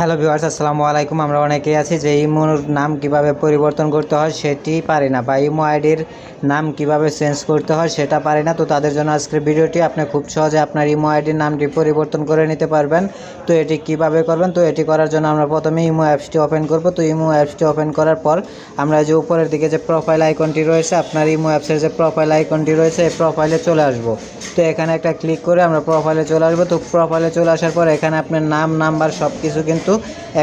Hello viewers, আসসালামু আলাইকুম। আমরা অনেকেই আছি যে ইমোর নাম কীভাবে পরিবর্তন করতে হয় সেটি পারি না বা ইমো আইডির নাম কীভাবে চেঞ্জ করতে হয় সেটা পারি না। তো তাদের জন্য আজকের ভিডিওটি আপনি খুব সহজে আপনার ইমো আইডির নামটি পরিবর্তন করে নিতে পারবেন। তো এটি কীভাবে করবেন? তো এটি করার জন্য আমরা প্রথমে ইমো অ্যাপসটি ওপেন করব। তো ইমো অ্যাপসটি ওপেন করার পর আমরা যে উপরের দিকে যে প্রোফাইল আইকনটি রয়েছে, আপনার ইমো অ্যাপসের যে প্রোফাইল আইকনটি রয়েছে, এই প্রোফাইলে চলে আসব। তো এখানে একটা ক্লিক করে আমরা প্রোফাইলে চলে আসব। তো প্রোফাইলে চলে আসার পর এখানে আপনার নাম, নাম্বার সব কিছু কিন্তু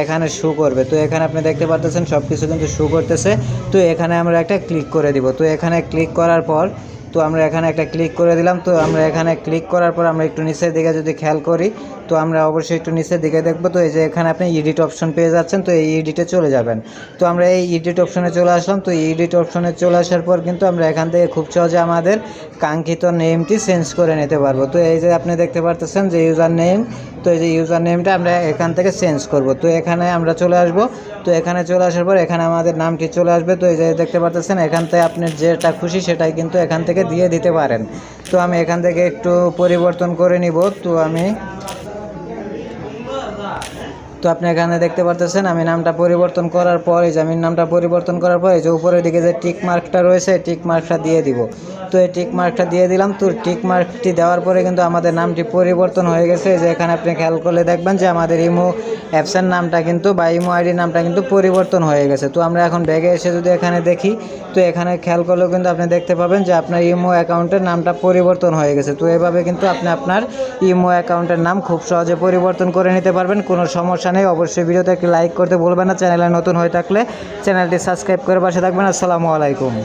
এখানে শু করবে। তো এখানে আপনি দেখতে পারতেছেন সব কিছু কিন্তু শু করতেছে। তো এখানে আমরা একটা ক্লিক করে দিব। তো এখানে ক্লিক করার পর তো আমরা এখানে একটা ক্লিক করে দিলাম। তো আমরা এখানে ক্লিক করার পর আমরা একটু নিচের দিকে যদি খেয়াল করি, তো আমরা অবশ্যই একটু নিচের দিকে দেখব। তো এই যে এখানে আপনি এডিট অপশন পেয়ে যাচ্ছেন, তো এই এডিটে চলে যাবেন। তো আমরা এই এডিট অপশনে চলে আসলাম। তো এডিট অপশনে চলে আসার পর কিন্তু আমরা এখান থেকে খুব সহজে আমাদের কাঙ্ক্ষিত নেমটি চেঞ্জ করে নিতে পারব। তো এই যে আপনি দেখতে পারতেছেন যে ইউজার নেম তো এই যে ইউজার নেমটা আমরা এখান থেকে চেঞ্জ করব। তো এখানে আমরা চলে আসব। তো এখানে চলে আসার পর এখানে আমাদের নামটি চলে আসবে। তো এই যে দেখতে পারতেছেন, এখান থেকে আপনি যেটা খুশি সেটাই কিন্তু এখান থেকে দিয়ে দিতে পারেন। তো আমি এখান থেকে একটু পরিবর্তন করে নিব। তো আমি তো আপনি এখানে দেখতে পারতেছেন, আমি নামটা পরিবর্তন করার পর আমি নামটা পরিবর্তন করার পর, যে উপরের দিকে যে টিক মার্কটা রয়েছে টিক মার্কটা দিয়ে দিব। তো এই টিক মার্কটা দিয়ে দিলাম, তো টিক মার্কটি দেওয়ার পরে কিন্তু আমাদের নামটি পরিবর্তন হয়ে গেছে। যে এখানে আপনি খেয়াল করলে দেখবেন যে আমাদের ইমো অ্যাপসের নামটা কিন্তু বা ইমো আইডি নামটা কিন্তু পরিবর্তন হয়ে গেছে। তো আমরা এখন ব্যাগে এসে যদি এখানে দেখি, তো এখানে খেয়াল করলেও কিন্তু আপনি দেখতে পাবেন যে আপনার ইমো অ্যাকাউন্টের নামটা পরিবর্তন হয়ে গেছে। তো এভাবে কিন্তু আপনি আপনার ইমো অ্যাকাউন্টের নাম খুব সহজে পরিবর্তন করে নিতে পারবেন, কোনো সমস্যা নেই অবশ্যই ভিডিওতে একটি লাইক করতে বলবেন না। চ্যানেলে নতুন হয়ে থাকলে চ্যানেলটি সাবস্ক্রাইব করে পাশে থাকবেন। আসসালামু আলাইকুম।